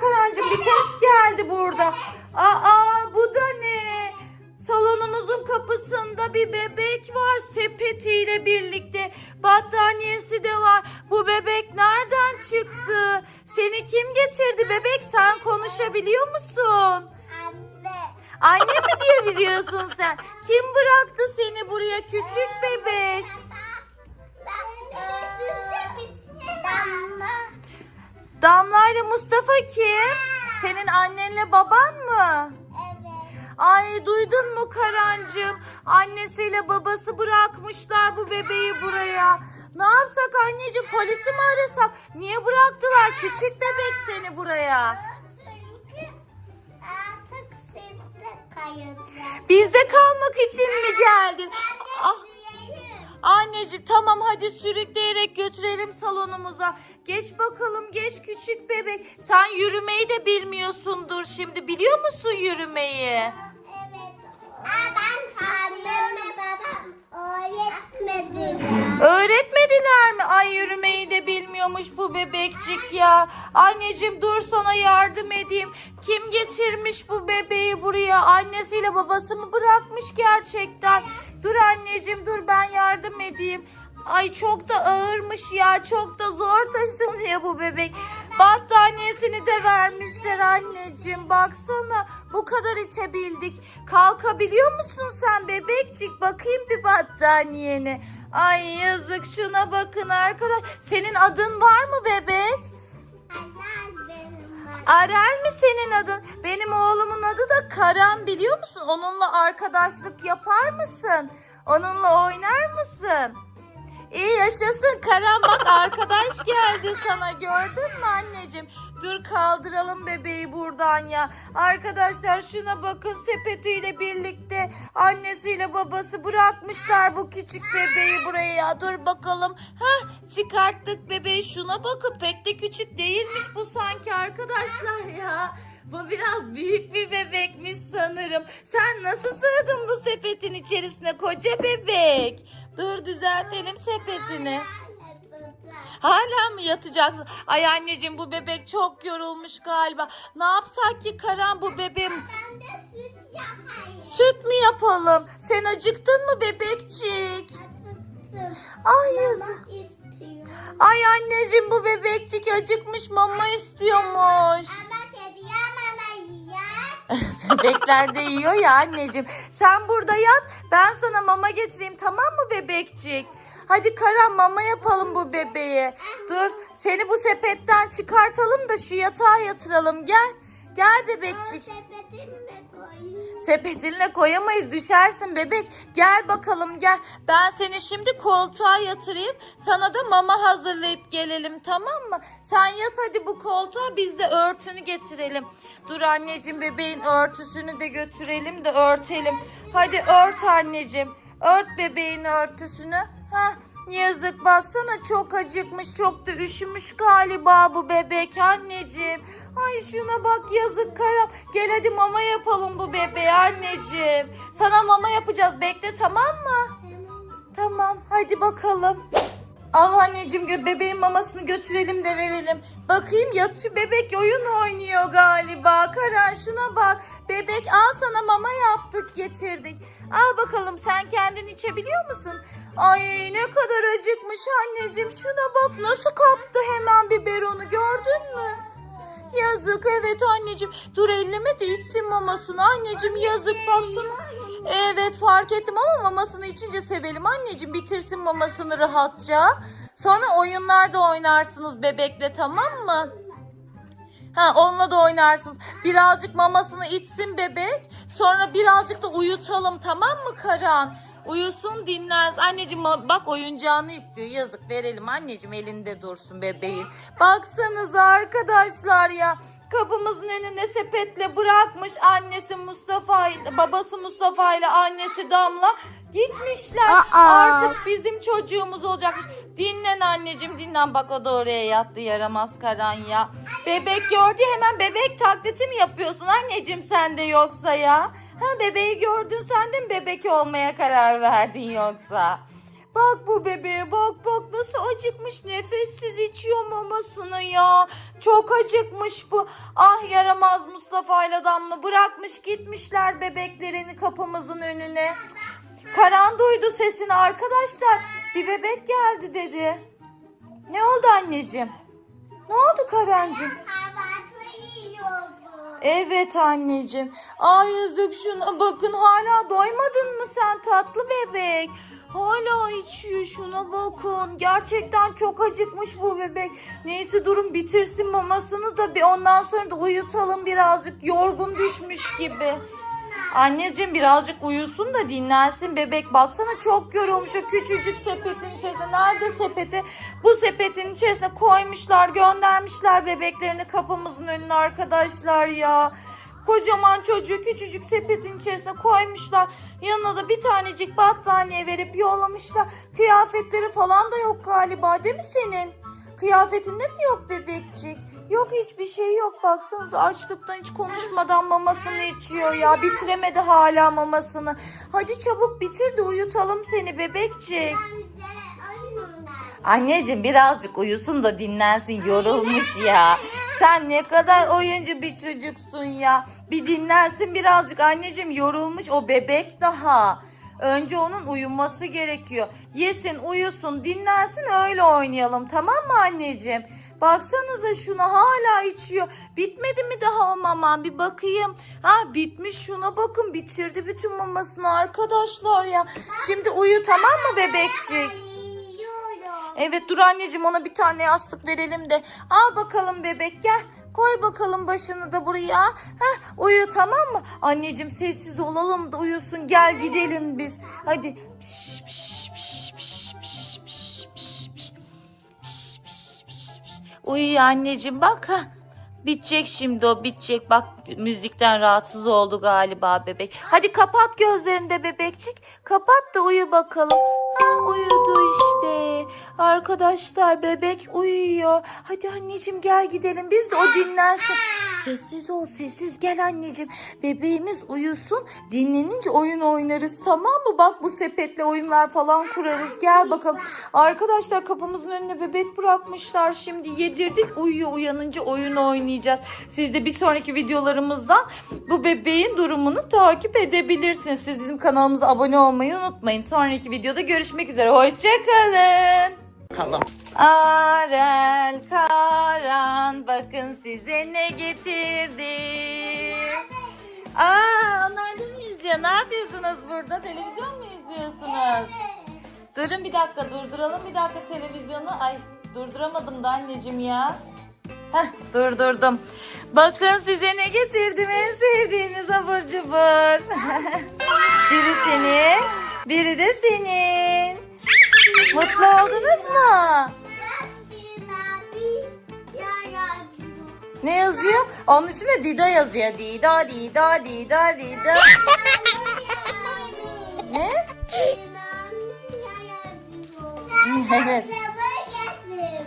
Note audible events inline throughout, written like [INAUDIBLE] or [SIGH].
Karancığım bir ses geldi burada. Aa bu da ne? Salonumuzun kapısında bir bebek var sepetiyle birlikte. Battaniyesi de var. Bu bebek nereden çıktı? Seni kim getirdi bebek? Sen konuşabiliyor musun? Anne. Anne mi diye biliyorsun sen? Kim bıraktı seni buraya küçük bebek? Damla. Damla ile Mustafa kim? Senin annenle baban mı? Evet. Ay duydun mu Karancığım? Annesiyle babası bırakmışlar bu bebeği buraya. Ne yapsak anneciğim polisi mi arasak? Niye bıraktılar küçük bebek seni buraya? Çünkü artık sizde kayıtlar. Bizde kalmak için mi geldin? Ah. Anneciğim tamam hadi sürükleyerek götürelim salonumuza. Geç bakalım geç küçük bebek. Sen yürümeyi de bilmiyorsundur şimdi biliyor musun yürümeyi? Evet. Aa, ben annemle babam öğretmediler. Öğretmediler mi? Ay yürümeyi de bilmiyormuş bu bebekcik ya. Anneciğim dur sana yardım edeyim. Kim getirmiş bu bebeği buraya? Annesiyle babası mı bırakmış gerçekten? Dur anneciğim dur ben yardım edeyim. Ay çok da ağırmış ya. Çok da zor taşınıyor bu bebek. Battaniyesini de vermişler anneciğim. Baksana bu kadar itebildik. Kalkabiliyor musun sen bebekcik? Bakayım bir battaniyeni. Ay yazık şuna bakın arkadaş. Senin adın var mı bebek? Arel mi senin adın? Benim oğlumun adı da Karan biliyor musun? Onunla arkadaşlık yapar mısın? Onunla oynar mısın? İyi yaşasın Karan bak arkadaş geldi sana gördün mü anneciğim? Dur kaldıralım bebeği buradan ya. Arkadaşlar şuna bakın sepetiyle birlikte annesiyle babası bırakmışlar bu küçük bebeği buraya ya. Dur bakalım. Hah çıkarttık bebeği şuna bakın pek de küçük değilmiş bu sanki arkadaşlar ya. Bu biraz büyük bir bebekmiş sanırım. Sen nasıl sığdın bu sepetin içerisine koca bebek? Dur düzeltelim sepetini. Hala mı yatacaksın? Ay anneciğim bu bebek çok yorulmuş galiba. Ne yapsak ki Karan bu bebeğim? Ben de süt yapayım. Süt mü yapalım? Sen acıktın mı bebekçik? Acıktım. Ay yazık. Ay anneciğim bu bebekçik acıkmış mama istiyormuş. Ama yiyor. [LAUGHS] Bebekler de yiyor ya anneciğim. Sen burada yat ben sana mama getireyim tamam mı bebekçik? Hadi Karan mama yapalım bu bebeğe. Dur seni bu sepetten çıkartalım da şu yatağa yatıralım gel. Gel bebekçik. koyayım. Sepetinle koyamayız düşersin bebek. Gel bakalım gel. Ben seni şimdi koltuğa yatırayım. Sana da mama hazırlayıp gelelim tamam mı? Sen yat hadi bu koltuğa biz de örtünü getirelim. Dur anneciğim bebeğin örtüsünü de götürelim de örtelim. Hadi ört anneciğim. Ört bebeğin örtüsünü. Hah Yazık baksana çok acıkmış çok da üşümüş galiba bu bebek anneciğim. Ay şuna bak yazık kara. Gel hadi mama yapalım bu bebeğe anneciğim. Sana mama yapacağız bekle tamam mı? Tamam hadi bakalım. Al anneciğim bebeğin mamasını götürelim de verelim. Bakayım yatıyor bebek oyun oynuyor galiba. Karan şuna bak. Bebek al sana mama yaptık getirdik. Al bakalım sen kendin içebiliyor musun? Ay ne kadar acıkmış anneciğim. Şuna bak nasıl kaptı hemen biberonu gördün mü? Yazık evet anneciğim. Dur elleme de içsin mamasını anneciğim yazık baksana. Evet fark ettim ama mamasını içince sevelim anneciğim. Bitirsin mamasını rahatça. Sonra oyunlarda oynarsınız bebekle tamam mı? Ha onunla da oynarsınız. Birazcık mamasını içsin bebek. Sonra birazcık da uyutalım tamam mı Karan? Uyusun dinlensin. Anneciğim bak oyuncağını istiyor. Yazık verelim anneciğim elinde dursun bebeğin. Baksanıza arkadaşlar ya. Kapımızın önüne sepetle bırakmış annesi Mustafa babası Mustafa ile annesi Damla gitmişler. Aa. Artık bizim çocuğumuz olacakmış. Dinlen anneciğim dinlen bak o da oraya yattı yaramaz karan ya. Bebek gördü hemen bebek taklidi mi yapıyorsun anneciğim sen de yoksa ya? Ha bebeği gördün sen de mi bebek olmaya karar verdin yoksa? Bak bu bebeğe bak bak nasıl acıkmış nefessiz içiyor mamasını ya. Çok acıkmış bu. Ah yaramaz Mustafa ile Damla bırakmış gitmişler bebeklerini kapımızın önüne. Karan duydu sesini arkadaşlar. Bir bebek geldi dedi. Ne oldu anneciğim? Ne oldu Karancığım? Evet anneciğim. Ay yazık şuna bakın hala doymadın mı sen tatlı bebek? Hala içiyor şuna bakın. Gerçekten çok acıkmış bu bebek. Neyse durun bitirsin mamasını da bir ondan sonra da uyutalım birazcık. Yorgun düşmüş gibi. Anneciğim birazcık uyusun da dinlensin bebek. Baksana çok yorulmuş o küçücük sepetin içerisinde. Nerede sepeti? Bu sepetin içerisine koymuşlar, göndermişler bebeklerini kapımızın önüne arkadaşlar ya. Kocaman çocuğu küçücük sepetin içerisine koymuşlar. Yanına da bir tanecik battaniye verip yollamışlar. Kıyafetleri falan da yok galiba değil mi senin? Kıyafetinde mi yok bebekçik? Yok hiçbir şey yok. Baksanıza açlıktan hiç konuşmadan mamasını içiyor ya. Bitiremedi hala mamasını. Hadi çabuk bitir de uyutalım seni bebekçik. Anneciğim birazcık uyusun da dinlensin. Yorulmuş ya. Sen ne kadar oyuncu bir çocuksun ya. Bir dinlensin birazcık anneciğim yorulmuş o bebek daha. Önce onun uyuması gerekiyor. Yesin, uyusun, dinlensin öyle oynayalım. Tamam mı anneciğim? Baksanıza şuna hala içiyor. Bitmedi mi daha o mama? Bir bakayım. Ha bitmiş şuna bakın. Bitirdi bütün mamasını arkadaşlar ya. Şimdi uyu tamam mı bebekçik? Evet dur anneciğim ona bir tane yastık verelim de. Al bakalım bebek gel. Koy bakalım başını da buraya. Heh, uyu tamam mı? Anneciğim sessiz olalım da uyusun. Gel gidelim biz. Hadi. Piş, piş, piş, piş, piş, piş, piş, piş. Piş, piş, piş, piş. Uyu anneciğim bak. ha. Bitecek şimdi o bitecek. Bak müzikten rahatsız oldu galiba bebek. Hadi kapat gözlerini de bebekçik. Kapat da uyu bakalım. Ha uyudu işte. Arkadaşlar bebek uyuyor. Hadi anneciğim gel gidelim biz de o dinlensin. Sessiz ol sessiz gel anneciğim. Bebeğimiz uyusun. Dinlenince oyun oynarız tamam mı? Bak bu sepetle oyunlar falan kurarız. Gel bakalım. Arkadaşlar kapımızın önüne bebek bırakmışlar. Şimdi yedirdik uyuyor uyanınca oyun oynayacağız. Siz de bir sonraki videolarımızdan bu bebeğin durumunu takip edebilirsiniz. Siz bizim kanalımıza abone olmayı unutmayın. Sonraki videoda görüşmek üzere. Hoşçakalın. Bakalım. Arel Karan bakın size ne getirdim. Aa onlar da izliyor? Ne yapıyorsunuz burada? Televizyon mu izliyorsunuz? Durun bir dakika durduralım bir dakika televizyonu. Ay durduramadım da anneciğim ya. Heh durdurdum. Bakın size ne getirdim en sevdiğiniz abur cubur. [LAUGHS] biri senin, biri de senin. Mutlu oldunuz mu? Ne yazıyor? Onun üstünde Dido yazıyor. Dido, Dido, Dido, Dido. ne? Evet.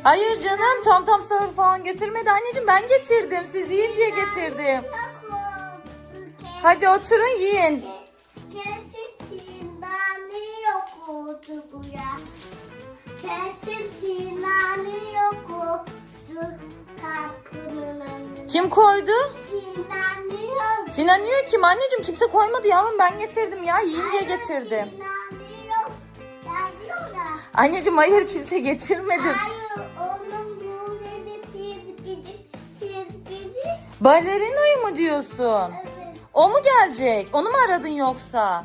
Hayır canım tam tam sahur falan götürmedi anneciğim ben getirdim. Siz yiyin diye getirdim. Hadi oturun yiyin. Kim koydu? Sinan yiyor kim anneciğim? Kimse koymadı yavrum ben getirdim ya. Yiyin diye getirdim. Anneciğim hayır kimse getirmedim. Hayır onun burada çizgici çizgici. Balerinoyu mu diyorsun? Evet. O mu gelecek? Onu mu aradın yoksa?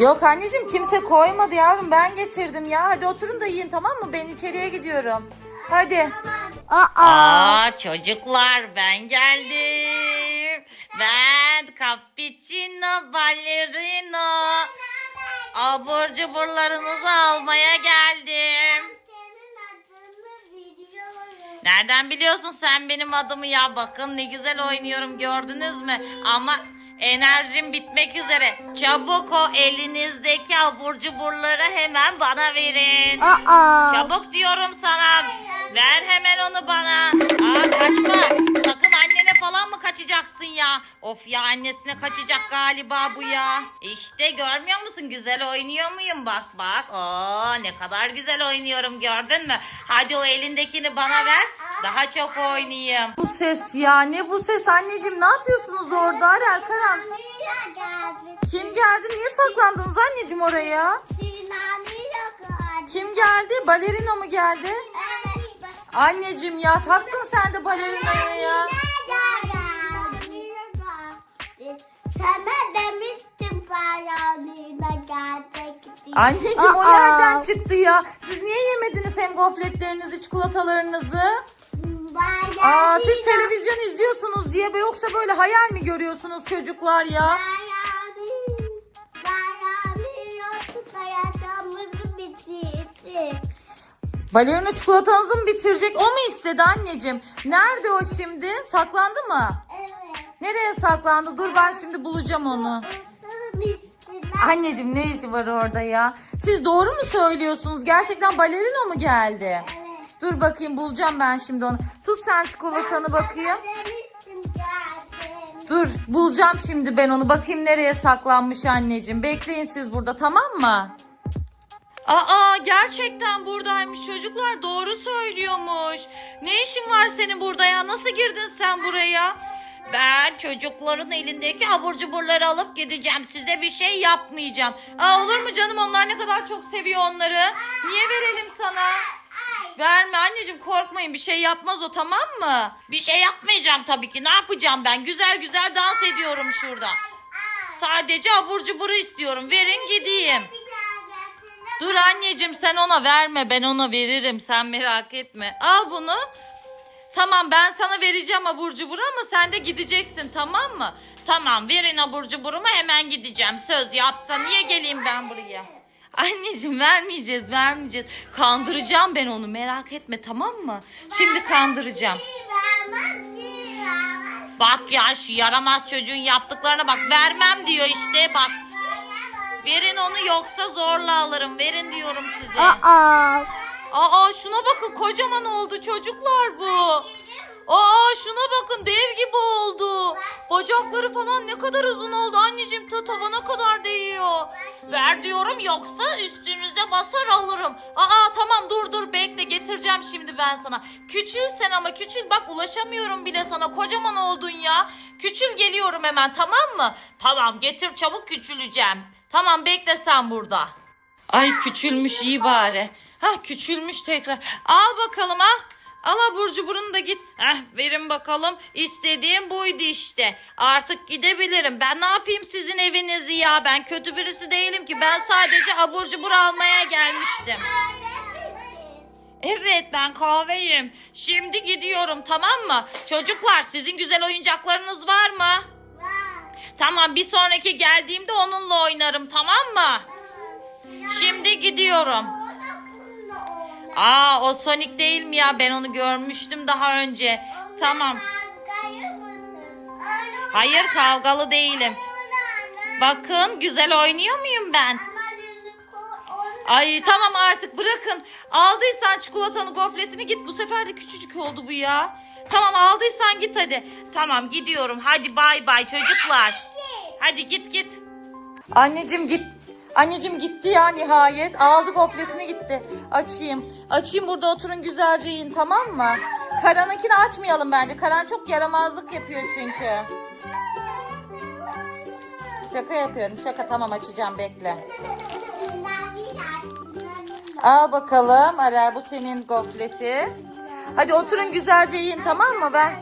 Yok anneciğim kimse koymadı yavrum ben getirdim ya. Hadi oturun da yiyin tamam mı? Ben içeriye gidiyorum. Hadi. Aa çocuklar ben geldim. Ben cappuccino ballerino. Abur cuburlarınızı almaya geldim. Senin adını biliyorum. Nereden biliyorsun sen benim adımı ya? Bakın ne güzel oynuyorum gördünüz mü? Ama enerjim bitmek üzere. Çabuk o elinizdeki abur cuburları hemen bana verin. Aa. Çabuk diyorum sana. Ver hemen onu bana. Aa kaçma. Kaçacaksın ya? Of ya annesine kaçacak galiba bu ya. İşte görmüyor musun güzel oynuyor muyum bak bak. Oo ne kadar güzel oynuyorum gördün mü? Hadi o elindekini bana ver. Daha çok oynayayım. Bu ses ya ne bu ses anneciğim ne yapıyorsunuz orada Arel Karan? Kim geldi niye saklandınız anneciğim oraya? Kim geldi balerino mu geldi? Anneciğim ya taktın sen de balerinoya ya. Sana demiştim paranıyla gelecek diye. Anneciğim o Aa. nereden çıktı ya? Siz niye yemediniz hem gofletlerinizi, çikolatalarınızı? Aa, siz televizyon izliyorsunuz diye be yoksa böyle hayal mi görüyorsunuz çocuklar ya? Balerina çikolatanızı mı bitirecek? O mu istedi anneciğim? Nerede o şimdi? Saklandı mı? Nereye saklandı? Dur ben şimdi bulacağım onu. Anneciğim ne işi var orada ya? Siz doğru mu söylüyorsunuz? Gerçekten balerina mı geldi? Dur bakayım bulacağım ben şimdi onu. Tut sen çikolatanı bakayım. Dur bulacağım şimdi ben onu. Bakayım nereye saklanmış anneciğim. Bekleyin siz burada tamam mı? Aa gerçekten buradaymış çocuklar doğru söylüyormuş. Ne işin var senin burada ya? Nasıl girdin sen buraya? Ben çocukların elindeki abur cuburları alıp gideceğim. Size bir şey yapmayacağım. Aa olur mu canım onlar ne kadar çok seviyor onları. Niye verelim sana? Verme anneciğim korkmayın bir şey yapmaz o tamam mı? Bir şey yapmayacağım tabii ki. Ne yapacağım ben? Güzel güzel dans ediyorum şurada. Sadece abur cuburu istiyorum. Verin gideyim. Dur anneciğim sen ona verme. Ben ona veririm. Sen merak etme. Al bunu. Tamam ben sana vereceğim abur cuburu ama sen de gideceksin tamam mı? Tamam verin abur cuburumu hemen gideceğim. Söz yapsa niye geleyim ben buraya? Anneciğim vermeyeceğiz vermeyeceğiz. Kandıracağım ben onu merak etme tamam mı? Şimdi kandıracağım. Bak ya şu yaramaz çocuğun yaptıklarına bak vermem diyor işte bak. Verin onu yoksa zorla alırım. Verin diyorum size. Aa. Aa şuna bakın kocaman oldu çocuklar bu. Aa şuna bakın dev gibi oldu. Bacakları falan ne kadar uzun oldu anneciğim ta tavana kadar değiyor. Ver diyorum yoksa üstünüze basar alırım. Aa tamam dur dur bekle getireceğim şimdi ben sana. Küçül sen ama küçül bak ulaşamıyorum bile sana kocaman oldun ya. Küçül geliyorum hemen tamam mı? Tamam getir çabuk küçüleceğim. Tamam bekle sen burada. Ay küçülmüş iyi bari. Hah küçülmüş tekrar. Al bakalım al. Al abur cuburunu da git. Heh, verin bakalım. İstediğim buydu işte. Artık gidebilirim. Ben ne yapayım sizin evinizi ya? Ben kötü birisi değilim ki. Ben sadece abur cubur almaya gelmiştim. Evet ben kahveyim. Şimdi gidiyorum tamam mı? Çocuklar sizin güzel oyuncaklarınız var mı? Tamam bir sonraki geldiğimde onunla oynarım tamam mı? Şimdi gidiyorum. Aa o Sonic değil mi ya? Ben onu görmüştüm daha önce. Tamam. Hayır kavgalı değilim. Bakın güzel oynuyor muyum ben? Ay tamam artık bırakın. Aldıysan çikolatanı gofretini git. Bu sefer de küçücük oldu bu ya. Tamam aldıysan git hadi. Tamam gidiyorum. Hadi bay bay çocuklar. Hadi git git. Anneciğim git. Anneciğim gitti ya nihayet. Aldı gofretini gitti. Açayım. Açayım burada oturun güzelce yiyin tamam mı? Karan'ınkini açmayalım bence. Karan çok yaramazlık yapıyor çünkü. Şaka yapıyorum. Şaka tamam açacağım bekle. Al bakalım Arel bu senin gofreti. Hadi oturun güzelce yiyin tamam mı ben?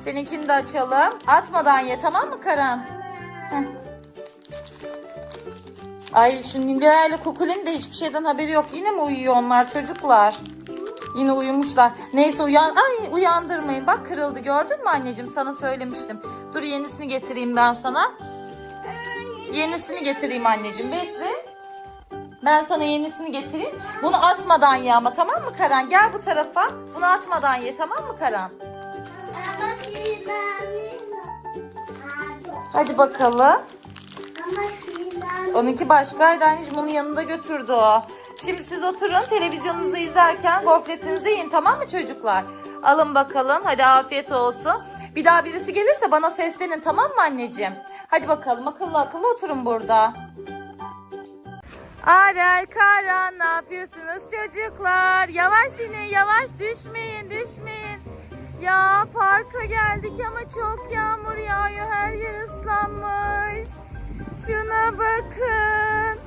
Seninkini de açalım. Atmadan ye tamam mı Karan? Ay şu Nilüfer ile Kukul'ün de hiçbir şeyden haberi yok. Yine mi uyuyor onlar çocuklar? Yine uyumuşlar. Neyse uyan ay uyandırmayın. Bak kırıldı gördün mü anneciğim sana söylemiştim. Dur yenisini getireyim ben sana. Yenisini getireyim anneciğim bekle. Ben sana yenisini getireyim. Bunu atmadan ye ama tamam mı Karan? Gel bu tarafa. Bunu atmadan ye tamam mı Karan? Hadi bakalım. Onunki başkaydı anneciğim onun yanında götürdü o. Şimdi siz oturun televizyonunuzu izlerken gofretinizi yiyin tamam mı çocuklar? Alın bakalım hadi afiyet olsun. Bir daha birisi gelirse bana seslenin tamam mı anneciğim? Hadi bakalım akıllı akıllı oturun burada. Arel, Karan ne yapıyorsunuz çocuklar? Yavaş inin yavaş düşmeyin düşmeyin. Ya parka geldik ama çok yağmur yağıyor her yer ıslanmış. Şuna bakın.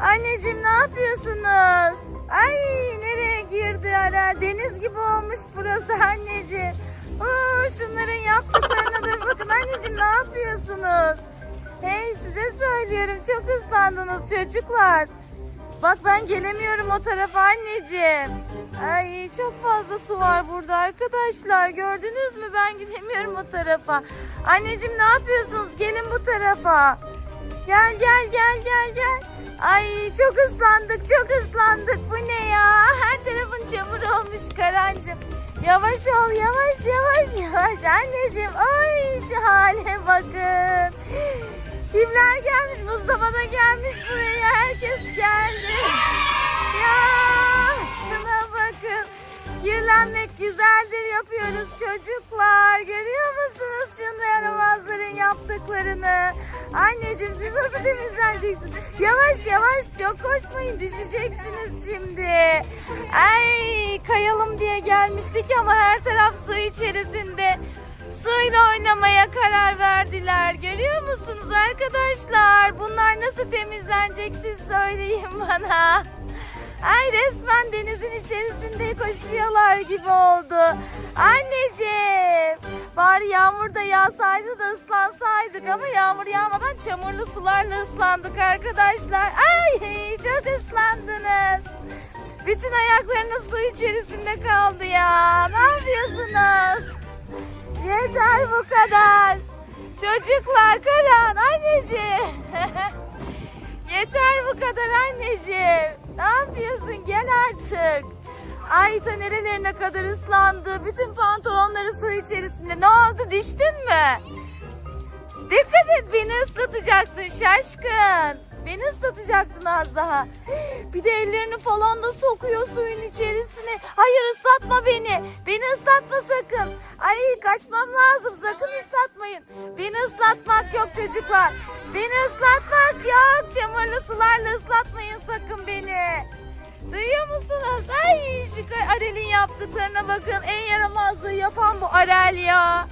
Anneciğim ne yapıyorsunuz? Ay nereye girdi Arel? Deniz gibi olmuş burası anneciğim. Oo, şunların yaptıklarına da bakın anneciğim ne yapıyorsunuz? Hey size söylüyorum çok ıslandınız çocuklar. Bak ben gelemiyorum o tarafa anneciğim. Ay çok fazla su var burada arkadaşlar. Gördünüz mü ben gidemiyorum o tarafa. Anneciğim ne yapıyorsunuz? Gelin bu tarafa. Gel gel gel gel gel. Ay çok ıslandık çok ıslandık. Bu ne ya? Her tarafın çamur olmuş Karancığım. Yavaş ol yavaş yavaş yavaş anneciğim. Ay şu hale bakın. Kimler gelmiş? Mustafa da gelmiş buraya. Herkes geldi. Ya güzeldir yapıyoruz çocuklar. Görüyor musunuz şunu yaramazların yaptıklarını? Anneciğim siz nasıl temizleneceksiniz? Yavaş yavaş çok koşmayın düşeceksiniz şimdi. Ay kayalım diye gelmiştik ama her taraf su içerisinde. Suyla oynamaya karar verdiler. Görüyor musunuz arkadaşlar? Bunlar nasıl temizlenecek siz söyleyin bana. Ay resmen denizin içerisinde koşuyorlar gibi oldu. Anneciğim. Bari yağmur da yağsaydı da ıslansaydık ama yağmur yağmadan çamurlu sularla ıslandık arkadaşlar. Ay çok ıslandınız. Bütün ayaklarınız su içerisinde kaldı ya. Ne yapıyorsunuz? Yeter bu kadar. Çocuklar Karan anneciğim. [LAUGHS] Yeter bu kadar anneciğim. Ne yapıyorsun? Gel artık. Ayta nerelerine kadar ıslandı. Bütün pantolonları su içerisinde. Ne oldu? Düştün mü? Dikkat et beni ıslatacaksın şaşkın. Beni ıslatacaktın az daha. [GASPS] Bir de ellerini falan da sokuyor suyun içerisine. Hayır ıslatma beni. Beni ıslatma sakın. Ay kaçmam lazım. Sakın ıslatmayın. Beni ıslatmak yok çocuklar. Beni ıslatmak yok. Çamurlu sularla ıslatmayın sakın beni. Duyuyor musunuz? Ay şu Arel'in yaptıklarına bakın. En yaramazlığı yapan bu Arel ya.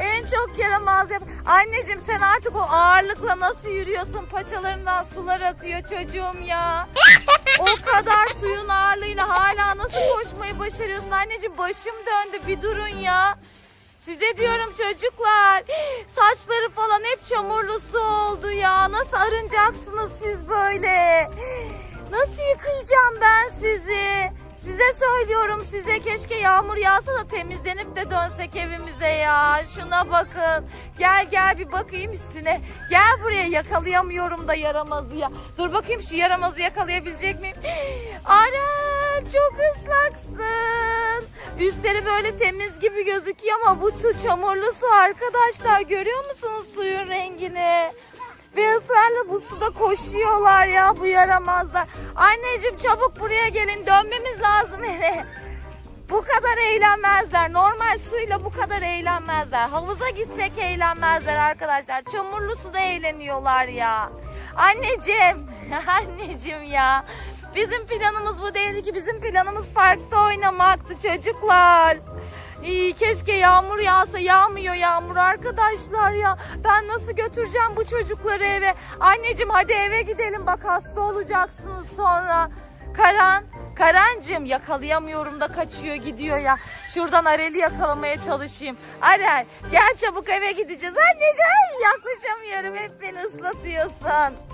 En çok yaramaz yap. Anneciğim sen artık o ağırlıkla nasıl yürüyorsun? Paçalarından sular akıyor çocuğum ya. o kadar suyun ağırlığıyla hala nasıl koşmayı başarıyorsun? Anneciğim başım döndü bir durun ya. Size diyorum çocuklar. Saçları falan hep çamurlu su oldu ya. Nasıl arınacaksınız siz böyle? Nasıl yıkayacağım ben sizi? Size söylüyorum size keşke yağmur yağsa da temizlenip de dönsek evimize ya. Şuna bakın. Gel gel bir bakayım üstüne. Gel buraya yakalayamıyorum da yaramazı ya. Dur bakayım şu yaramazı yakalayabilecek miyim? [GASPS] Ara çok ıslaksın. Üstleri böyle temiz gibi gözüküyor ama bu su çamurlu su arkadaşlar. Görüyor musunuz suyun rengini? Ve ısrarla bu suda koşuyorlar ya bu yaramazlar. Anneciğim çabuk buraya gelin dönmemiz lazım eve. Bu kadar eğlenmezler. Normal suyla bu kadar eğlenmezler. Havuza gitsek eğlenmezler arkadaşlar. Çamurlu suda eğleniyorlar ya. Anneciğim, [LAUGHS] anneciğim ya. Bizim planımız bu değildi ki. Bizim planımız parkta oynamaktı çocuklar. İyi keşke yağmur yağsa yağmıyor yağmur arkadaşlar ya. Ben nasıl götüreceğim bu çocukları eve? Anneciğim hadi eve gidelim bak hasta olacaksınız sonra. Karan, Karancığım yakalayamıyorum da kaçıyor gidiyor ya. Şuradan Arel'i yakalamaya çalışayım. Arel gel çabuk eve gideceğiz. Anneciğim yaklaşamıyorum hep beni ıslatıyorsun.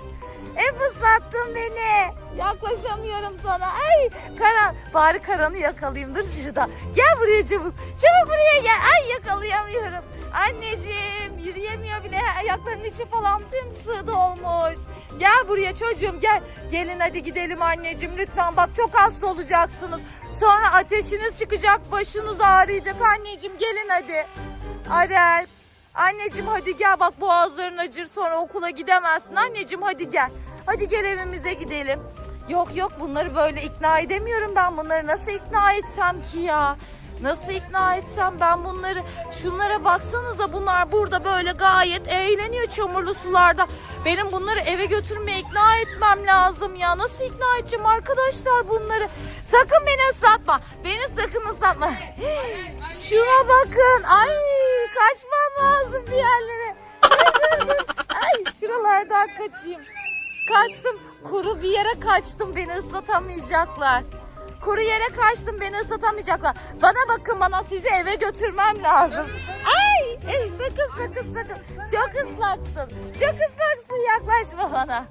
Hep ıslattın beni. Yaklaşamıyorum sana. Ay Karan. Bari Karan'ı yakalayayım. Dur şurada. Gel buraya çabuk. Çabuk buraya gel. Ay yakalayamıyorum. Anneciğim yürüyemiyor bile. Ayaklarının içi falan tüm su dolmuş. Gel buraya çocuğum gel. Gelin hadi gidelim anneciğim lütfen. Bak çok hasta olacaksınız. Sonra ateşiniz çıkacak. Başınız ağrıyacak. Anneciğim gelin hadi. Arel. Anneciğim hadi gel bak boğazların acır sonra okula gidemezsin. Anneciğim hadi gel. Hadi gel evimize gidelim. Yok yok bunları böyle ikna edemiyorum ben. Bunları nasıl ikna etsem ki ya? Nasıl ikna etsem ben bunları? Şunlara baksanıza bunlar burada böyle gayet eğleniyor çamurlu sularda. Benim bunları eve götürmeye ikna etmem lazım ya. Nasıl ikna edeceğim arkadaşlar bunları? Sakın beni ıslatma. Beni sakın ıslatma. Şuna bakın. Ay kaçmam lazım bir yerlere. Ay şuralardan kaçayım. Kaçtım. Kuru bir yere kaçtım. Beni ıslatamayacaklar. Kuru yere kaçtım. Beni ıslatamayacaklar. Bana bakın bana sizi eve götürmem lazım. Ay, ey, sakın sakın sakın. Çok ıslaksın. Çok ıslaksın. Yaklaşma bana.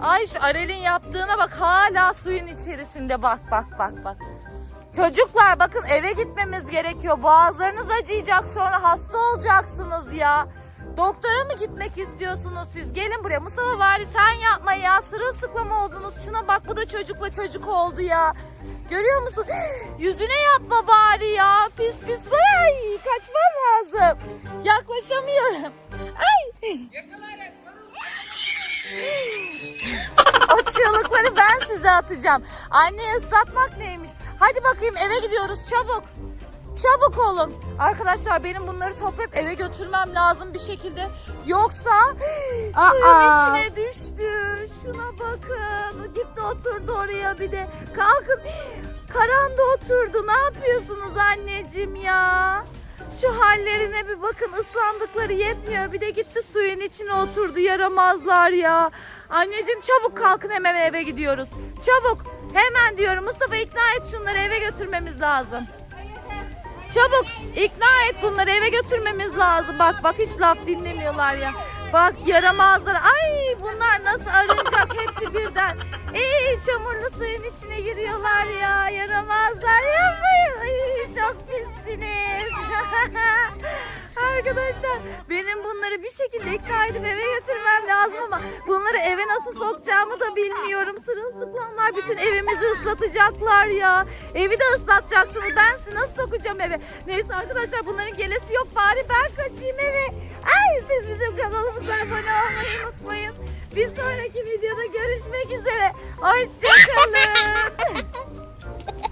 Ay şu Arel'in yaptığına bak. Hala suyun içerisinde. Bak bak bak bak. Çocuklar bakın eve gitmemiz gerekiyor. Boğazlarınız acıyacak sonra hasta olacaksınız ya. Doktora mı gitmek istiyorsunuz siz? Gelin buraya. Mustafa bari sen yapma ya. Sırılsıklam oldunuz. Şuna bak bu da çocukla çocuk oldu ya. Görüyor musun? Yüzüne yapma bari ya. Pis pis. Ay, kaçmam lazım. Yaklaşamıyorum. Ay. O çığlıkları ben size atacağım. Anneye ıslatmak neymiş? Hadi bakayım eve gidiyoruz çabuk. Çabuk olun. Arkadaşlar benim bunları toplayıp eve götürmem lazım bir şekilde. Yoksa [GASPS] suyun içine düştü. Şuna bakın. Gitti oturdu oraya bir de. Kalkın. Karanda oturdu. Ne yapıyorsunuz anneciğim ya? Şu hallerine bir bakın ıslandıkları yetmiyor. Bir de gitti suyun içine oturdu yaramazlar ya. Anneciğim çabuk kalkın hemen eve gidiyoruz. Çabuk hemen diyorum Mustafa ikna et şunları eve götürmemiz lazım. Çabuk ikna et bunları eve götürmemiz lazım. Bak bak hiç laf dinlemiyorlar ya. Bak yaramazlar. Ay bunlar nasıl arınacak hepsi birden. Ey çamurlu suyun içine giriyorlar ya. Yaramazlar yapmayın. Ay, çok pissiniz. [LAUGHS] Arkadaşlar benim bunları bir şekilde ikna edip eve götürmem lazım ama bunları eve nasıl sokacağımı da bilmiyorum. Sırılsıklamlar bütün evimizi ıslatacaklar ya. Evi de ıslatacaksınız. Ben sizi nasıl sokacağım eve? Neyse arkadaşlar bunların gelesi yok. Bari ben kaçayım eve. Ay siz bizim kanalımıza abone olmayı unutmayın. Bir sonraki videoda görüşmek üzere. Hoşçakalın. [LAUGHS]